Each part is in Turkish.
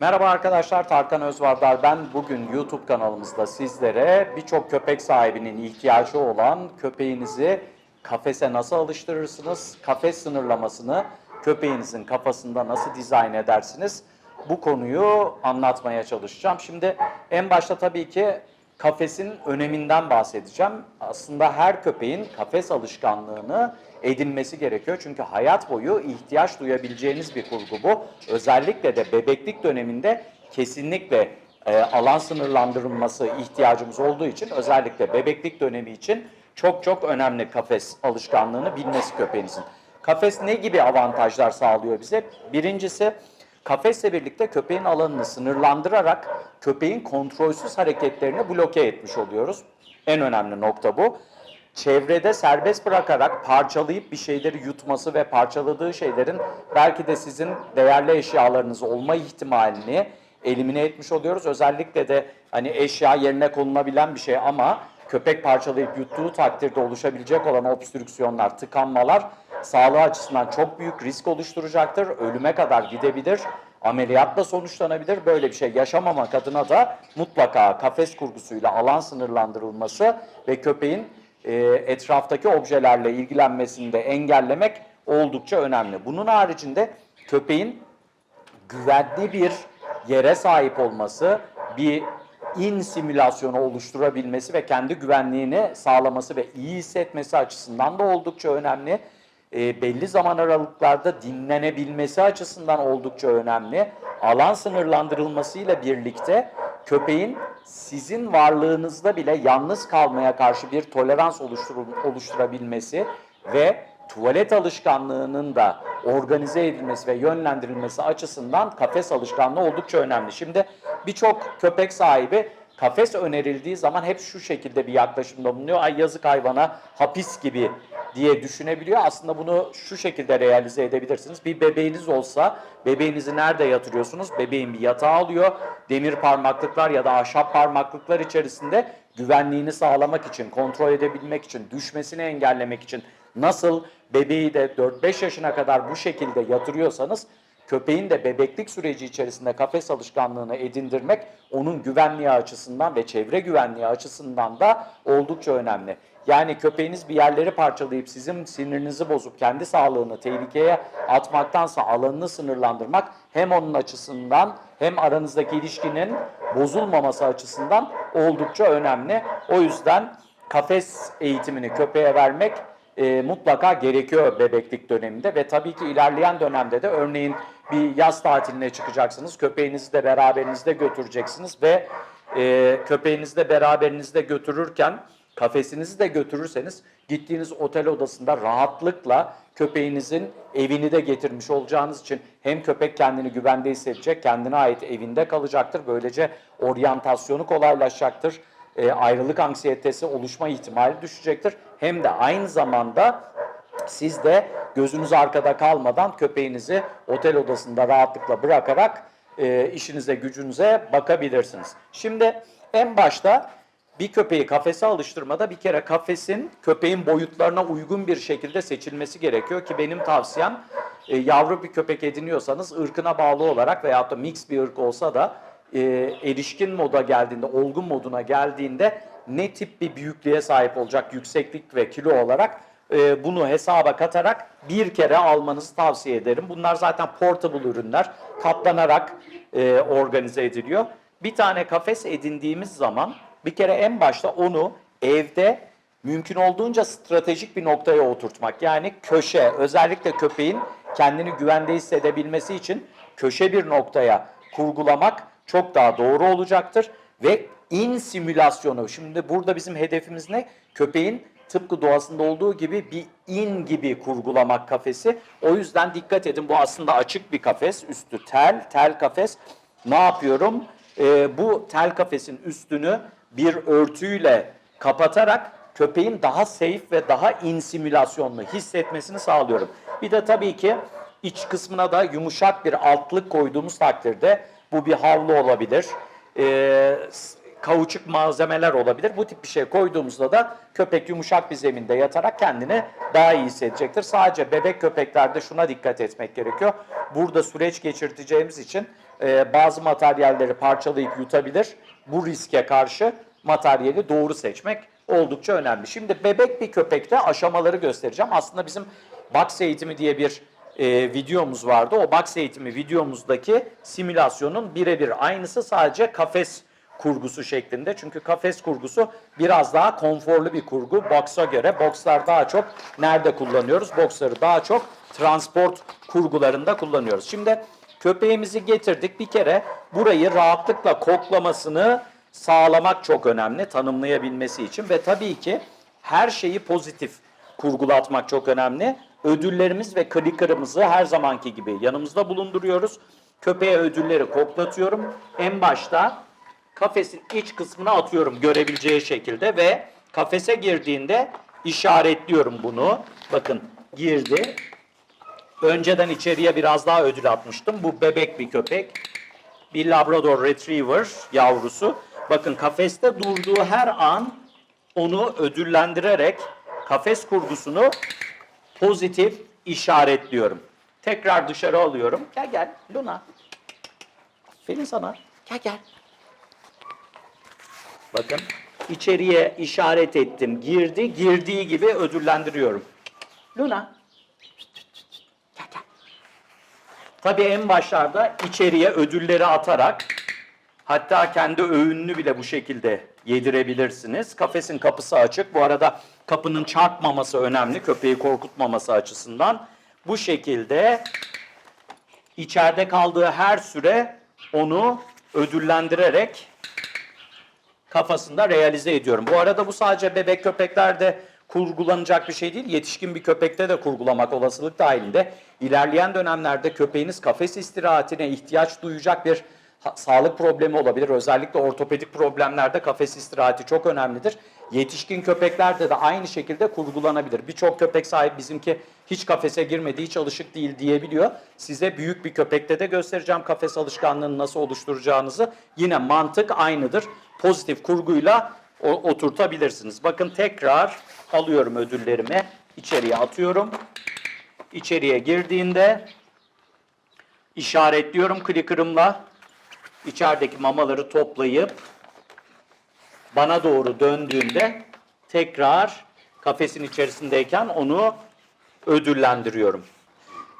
Merhaba arkadaşlar, Tarkan Özvardar ben. Bugün YouTube kanalımızda sizlere birçok köpek sahibinin ihtiyacı olan köpeğinizi kafese nasıl alıştırırsınız, kafes sınırlamasını köpeğinizin kafasında nasıl dizayn edersiniz? Bu konuyu anlatmaya çalışacağım. Şimdi en başta tabii ki kafesin öneminden bahsedeceğim. Aslında her köpeğin kafes alışkanlığını edinmesi gerekiyor. Çünkü hayat boyu ihtiyaç duyabileceğiniz bir kurgu bu. Özellikle de bebeklik döneminde kesinlikle e, alan sınırlandırılması ihtiyacımız olduğu için özellikle bebeklik dönemi için çok çok önemli kafes alışkanlığını bilmesi köpeğinizin. Kafes ne gibi avantajlar sağlıyor bize? Birincisi Kafesle birlikte köpeğin alanını sınırlandırarak köpeğin kontrolsüz hareketlerini bloke etmiş oluyoruz. En önemli nokta bu. Çevrede serbest bırakarak parçalayıp bir şeyleri yutması ve parçaladığı şeylerin belki de sizin değerli eşyalarınız olma ihtimalini elimine etmiş oluyoruz. Özellikle de hani eşya yerine konulabilen bir şey ama köpek parçalayıp yuttuğu takdirde oluşabilecek olan obstrüksiyonlar, tıkanmalar sağlığı açısından çok büyük risk oluşturacaktır. Ölüme kadar gidebilir, ameliyatla sonuçlanabilir. Böyle bir şey yaşamamak adına da mutlaka kafes kurgusuyla alan sınırlandırılması ve köpeğin e, etraftaki objelerle ilgilenmesini de engellemek oldukça önemli. Bunun haricinde köpeğin güvenli bir yere sahip olması, bir in simülasyonu oluşturabilmesi ve kendi güvenliğini sağlaması ve iyi hissetmesi açısından da oldukça önemli. E, belli zaman aralıklarda dinlenebilmesi açısından oldukça önemli. Alan sınırlandırılmasıyla birlikte köpeğin sizin varlığınızda bile yalnız kalmaya karşı bir tolerans oluştur- oluşturabilmesi ve tuvalet alışkanlığının da organize edilmesi ve yönlendirilmesi açısından kafes alışkanlığı oldukça önemli. Şimdi birçok köpek sahibi kafes önerildiği zaman hep şu şekilde bir yaklaşımda bulunuyor. Ay yazık hayvana hapis gibi diye düşünebiliyor. Aslında bunu şu şekilde realize edebilirsiniz. Bir bebeğiniz olsa bebeğinizi nerede yatırıyorsunuz? Bebeğin bir yatağı alıyor. Demir parmaklıklar ya da ahşap parmaklıklar içerisinde güvenliğini sağlamak için, kontrol edebilmek için, düşmesini engellemek için nasıl bebeği de 4-5 yaşına kadar bu şekilde yatırıyorsanız köpeğin de bebeklik süreci içerisinde kafes alışkanlığını edindirmek onun güvenliği açısından ve çevre güvenliği açısından da oldukça önemli. Yani köpeğiniz bir yerleri parçalayıp sizin sinirinizi bozup kendi sağlığını tehlikeye atmaktansa alanını sınırlandırmak hem onun açısından hem aranızdaki ilişkinin bozulmaması açısından oldukça önemli. O yüzden kafes eğitimini köpeğe vermek e, mutlaka gerekiyor bebeklik döneminde ve tabii ki ilerleyen dönemde de örneğin bir yaz tatiline çıkacaksınız. Köpeğinizi de beraberinizde götüreceksiniz ve e, köpeğinizi de beraberinizde götürürken kafesinizi de götürürseniz gittiğiniz otel odasında rahatlıkla köpeğinizin evini de getirmiş olacağınız için hem köpek kendini güvende hissedecek, kendine ait evinde kalacaktır. Böylece oryantasyonu kolaylaşacaktır e, ayrılık anksiyetesi oluşma ihtimali düşecektir. Hem de aynı zamanda siz de gözünüz arkada kalmadan köpeğinizi otel odasında rahatlıkla bırakarak e, işinize gücünüze bakabilirsiniz. Şimdi en başta bir köpeği kafese alıştırmada bir kere kafesin köpeğin boyutlarına uygun bir şekilde seçilmesi gerekiyor ki benim tavsiyem e, yavru bir köpek ediniyorsanız ırkına bağlı olarak veyahut da mix bir ırk olsa da e, erişkin moda geldiğinde, olgun moduna geldiğinde ne tip bir büyüklüğe sahip olacak yükseklik ve kilo olarak e, bunu hesaba katarak bir kere almanızı tavsiye ederim. Bunlar zaten portable ürünler, katlanarak e, organize ediliyor. Bir tane kafes edindiğimiz zaman bir kere en başta onu evde mümkün olduğunca stratejik bir noktaya oturtmak. Yani köşe, özellikle köpeğin kendini güvende hissedebilmesi için köşe bir noktaya kurgulamak çok daha doğru olacaktır. Ve in simülasyonu, şimdi burada bizim hedefimiz ne? Köpeğin tıpkı doğasında olduğu gibi bir in gibi kurgulamak kafesi. O yüzden dikkat edin bu aslında açık bir kafes, üstü tel, tel kafes. Ne yapıyorum? Ee, bu tel kafesin üstünü bir örtüyle kapatarak köpeğin daha safe ve daha in simülasyonlu hissetmesini sağlıyorum. Bir de tabii ki iç kısmına da yumuşak bir altlık koyduğumuz takdirde bu bir havlu olabilir, e, kauçuk malzemeler olabilir. Bu tip bir şey koyduğumuzda da köpek yumuşak bir zeminde yatarak kendini daha iyi hissedecektir. Sadece bebek köpeklerde şuna dikkat etmek gerekiyor. Burada süreç geçirteceğimiz için e, bazı materyalleri parçalayıp yutabilir. Bu riske karşı materyali doğru seçmek oldukça önemli. Şimdi bebek bir köpekte aşamaları göstereceğim. Aslında bizim box eğitimi diye bir e, videomuz vardı. O box eğitimi videomuzdaki simülasyonun birebir aynısı sadece kafes kurgusu şeklinde. Çünkü kafes kurgusu biraz daha konforlu bir kurgu. Box'a göre boxlar daha çok nerede kullanıyoruz? Boxları daha çok transport kurgularında kullanıyoruz. Şimdi köpeğimizi getirdik. Bir kere burayı rahatlıkla koklamasını sağlamak çok önemli tanımlayabilmesi için ve tabii ki her şeyi pozitif kurgulatmak çok önemli. Ödüllerimiz ve clicker'ımızı her zamanki gibi yanımızda bulunduruyoruz. Köpeğe ödülleri koklatıyorum. En başta kafesin iç kısmına atıyorum görebileceği şekilde ve kafese girdiğinde işaretliyorum bunu. Bakın girdi. Önceden içeriye biraz daha ödül atmıştım. Bu bebek bir köpek. Bir Labrador Retriever yavrusu. Bakın kafeste durduğu her an onu ödüllendirerek kafes kurgusunu pozitif işaretliyorum. Tekrar dışarı alıyorum. Gel gel Luna. Aferin sana. Gel gel. Bakın içeriye işaret ettim. Girdi. Girdiği gibi ödüllendiriyorum. Luna. Gel gel. Tabii en başlarda içeriye ödülleri atarak hatta kendi öğününü bile bu şekilde yedirebilirsiniz. Kafesin kapısı açık. Bu arada kapının çarpmaması önemli. Köpeği korkutmaması açısından. Bu şekilde içeride kaldığı her süre onu ödüllendirerek kafasında realize ediyorum. Bu arada bu sadece bebek köpeklerde kurgulanacak bir şey değil. Yetişkin bir köpekte de kurgulamak olasılık dahilinde. İlerleyen dönemlerde köpeğiniz kafes istirahatine ihtiyaç duyacak bir sağlık problemi olabilir. Özellikle ortopedik problemlerde kafes istirahati çok önemlidir. Yetişkin köpeklerde de aynı şekilde kurgulanabilir. Birçok köpek sahibi bizimki hiç kafese girmedi, hiç alışık değil diyebiliyor. Size büyük bir köpekte de göstereceğim kafes alışkanlığını nasıl oluşturacağınızı. Yine mantık aynıdır. Pozitif kurguyla oturtabilirsiniz. Bakın tekrar alıyorum ödüllerimi, içeriye atıyorum. İçeriye girdiğinde işaretliyorum clicker'ımla. İçerideki mamaları toplayıp bana doğru döndüğünde tekrar kafesin içerisindeyken onu ödüllendiriyorum.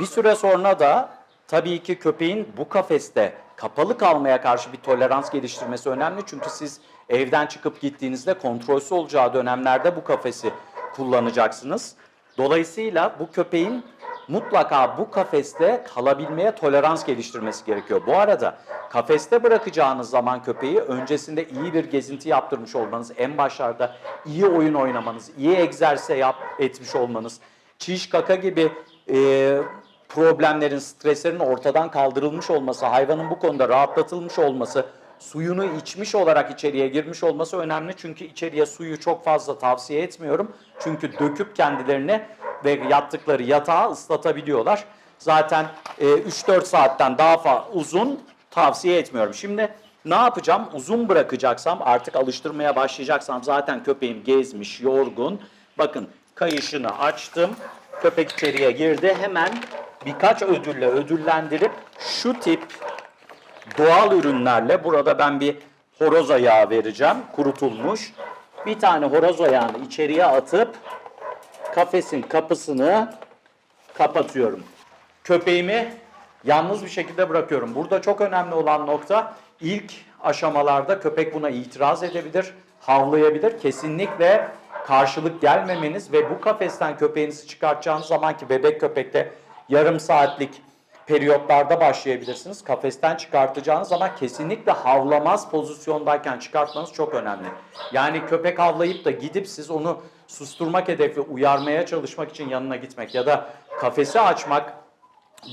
Bir süre sonra da tabii ki köpeğin bu kafeste kapalı kalmaya karşı bir tolerans geliştirmesi önemli. Çünkü siz evden çıkıp gittiğinizde kontrolsüz olacağı dönemlerde bu kafesi kullanacaksınız. Dolayısıyla bu köpeğin mutlaka bu kafeste kalabilmeye tolerans geliştirmesi gerekiyor. Bu arada kafeste bırakacağınız zaman köpeği öncesinde iyi bir gezinti yaptırmış olmanız, en başlarda iyi oyun oynamanız, iyi egzersize yap, etmiş olmanız, çiş kaka gibi e, problemlerin, streslerin ortadan kaldırılmış olması, hayvanın bu konuda rahatlatılmış olması, suyunu içmiş olarak içeriye girmiş olması önemli. Çünkü içeriye suyu çok fazla tavsiye etmiyorum. Çünkü döküp kendilerini ve yattıkları yatağı ıslatabiliyorlar. Zaten e, 3-4 saatten daha fazla uzun tavsiye etmiyorum. Şimdi ne yapacağım? Uzun bırakacaksam artık alıştırmaya başlayacaksam zaten köpeğim gezmiş, yorgun. Bakın kayışını açtım. Köpek içeriye girdi. Hemen birkaç ödülle ödüllendirip şu tip doğal ürünlerle burada ben bir horoz ayağı vereceğim. Kurutulmuş. Bir tane horoz ayağını içeriye atıp kafesin kapısını kapatıyorum. Köpeğimi yalnız bir şekilde bırakıyorum. Burada çok önemli olan nokta ilk aşamalarda köpek buna itiraz edebilir, havlayabilir. Kesinlikle karşılık gelmemeniz ve bu kafesten köpeğinizi çıkartacağınız zaman ki bebek köpekte yarım saatlik periyotlarda başlayabilirsiniz. Kafesten çıkartacağınız zaman kesinlikle havlamaz pozisyondayken çıkartmanız çok önemli. Yani köpek havlayıp da gidip siz onu susturmak hedefi uyarmaya çalışmak için yanına gitmek ya da kafesi açmak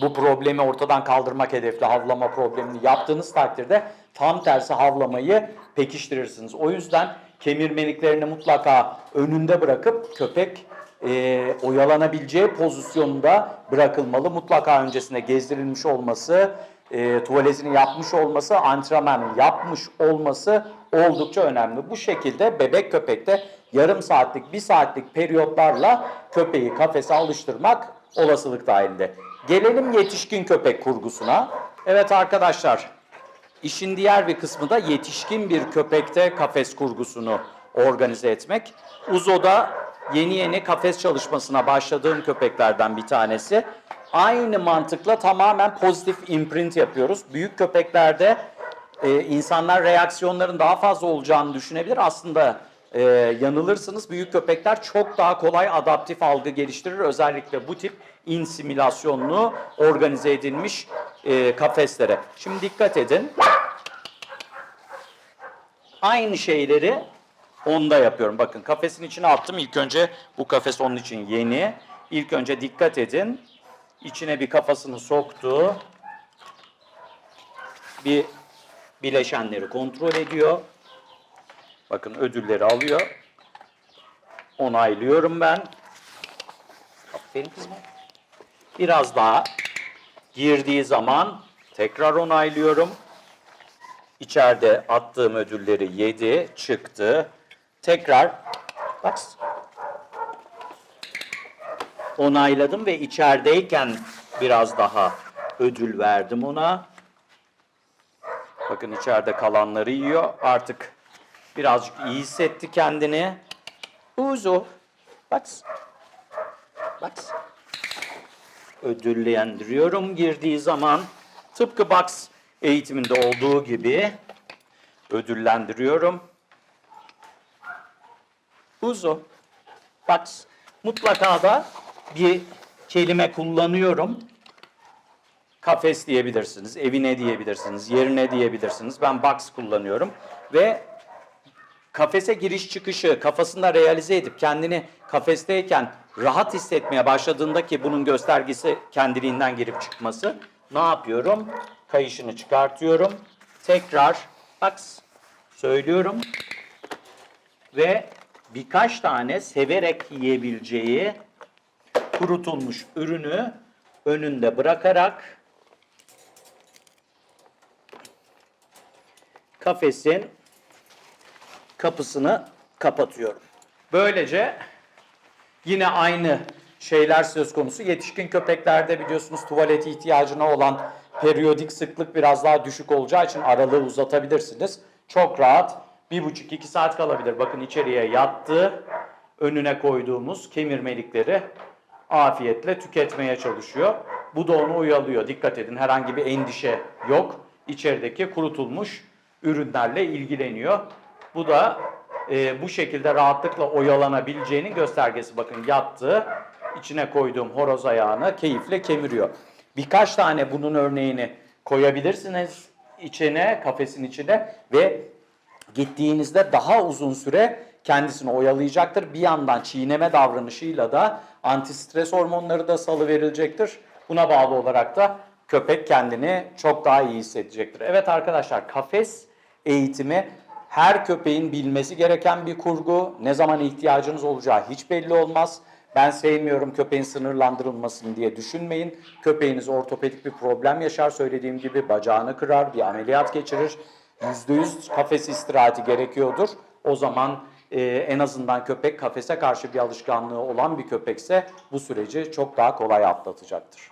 bu problemi ortadan kaldırmak hedefli havlama problemini yaptığınız takdirde tam tersi havlamayı pekiştirirsiniz. O yüzden kemirmeliklerini mutlaka önünde bırakıp köpek e, oyalanabileceği pozisyonda bırakılmalı. Mutlaka öncesinde gezdirilmiş olması, e, tuvaletini yapmış olması, antrenmanı yapmış olması oldukça önemli. Bu şekilde bebek köpekte yarım saatlik, bir saatlik periyotlarla köpeği kafese alıştırmak olasılık dahilinde. Gelelim yetişkin köpek kurgusuna. Evet arkadaşlar, işin diğer bir kısmı da yetişkin bir köpekte kafes kurgusunu organize etmek. Uzo'da yeni yeni kafes çalışmasına başladığım köpeklerden bir tanesi. Aynı mantıkla tamamen pozitif imprint yapıyoruz. Büyük köpeklerde e, insanlar reaksiyonların daha fazla olacağını düşünebilir. Aslında e, yanılırsınız. Büyük köpekler çok daha kolay adaptif algı geliştirir. Özellikle bu tip insimülasyonlu organize edilmiş e, kafeslere. Şimdi dikkat edin. Aynı şeyleri onda yapıyorum. Bakın kafesin içine attım. İlk önce bu kafes onun için yeni. İlk önce dikkat edin. İçine bir kafasını soktu. Bir bileşenleri kontrol ediyor. Bakın ödülleri alıyor. Onaylıyorum ben. Aferin kızım. Biraz daha girdiği zaman tekrar onaylıyorum. İçeride attığım ödülleri yedi, çıktı. Tekrar bak onayladım ve içerideyken biraz daha ödül verdim ona. Bakın içeride kalanları yiyor. Artık birazcık iyi hissetti kendini. Uzo. Bak. Bak. Ödüllendiriyorum girdiği zaman. Tıpkı box eğitiminde olduğu gibi ödüllendiriyorum. Uzo. Bak. Mutlaka da bir kelime kullanıyorum. Kafes diyebilirsiniz, evine diyebilirsiniz, yerine diyebilirsiniz. Ben box kullanıyorum ve kafese giriş çıkışı kafasında realize edip kendini kafesteyken rahat hissetmeye başladığında ki bunun göstergesi kendiliğinden girip çıkması ne yapıyorum? Kayışını çıkartıyorum. Tekrar box söylüyorum ve birkaç tane severek yiyebileceği kurutulmuş ürünü önünde bırakarak kafesin kapısını kapatıyorum. Böylece yine aynı şeyler söz konusu. Yetişkin köpeklerde biliyorsunuz tuvalet ihtiyacına olan periyodik sıklık biraz daha düşük olacağı için aralığı uzatabilirsiniz. Çok rahat bir buçuk iki saat kalabilir. Bakın içeriye yattı. Önüne koyduğumuz kemirmelikleri afiyetle tüketmeye çalışıyor. Bu da onu uyalıyor. Dikkat edin herhangi bir endişe yok. İçerideki kurutulmuş ürünlerle ilgileniyor. Bu da e, bu şekilde rahatlıkla oyalanabileceğinin göstergesi. Bakın yattı, içine koyduğum horoz ayağını keyifle kemiriyor. Birkaç tane bunun örneğini koyabilirsiniz içine, kafesin içine ve gittiğinizde daha uzun süre kendisini oyalayacaktır. Bir yandan çiğneme davranışıyla da antistres hormonları da salı verilecektir. Buna bağlı olarak da köpek kendini çok daha iyi hissedecektir. Evet arkadaşlar kafes eğitimi her köpeğin bilmesi gereken bir kurgu. Ne zaman ihtiyacınız olacağı hiç belli olmaz. Ben sevmiyorum köpeğin sınırlandırılmasını diye düşünmeyin. Köpeğiniz ortopedik bir problem yaşar söylediğim gibi bacağını kırar, bir ameliyat geçirir. %100 kafes istirahati gerekiyordur. O zaman e, en azından köpek kafese karşı bir alışkanlığı olan bir köpekse bu süreci çok daha kolay atlatacaktır.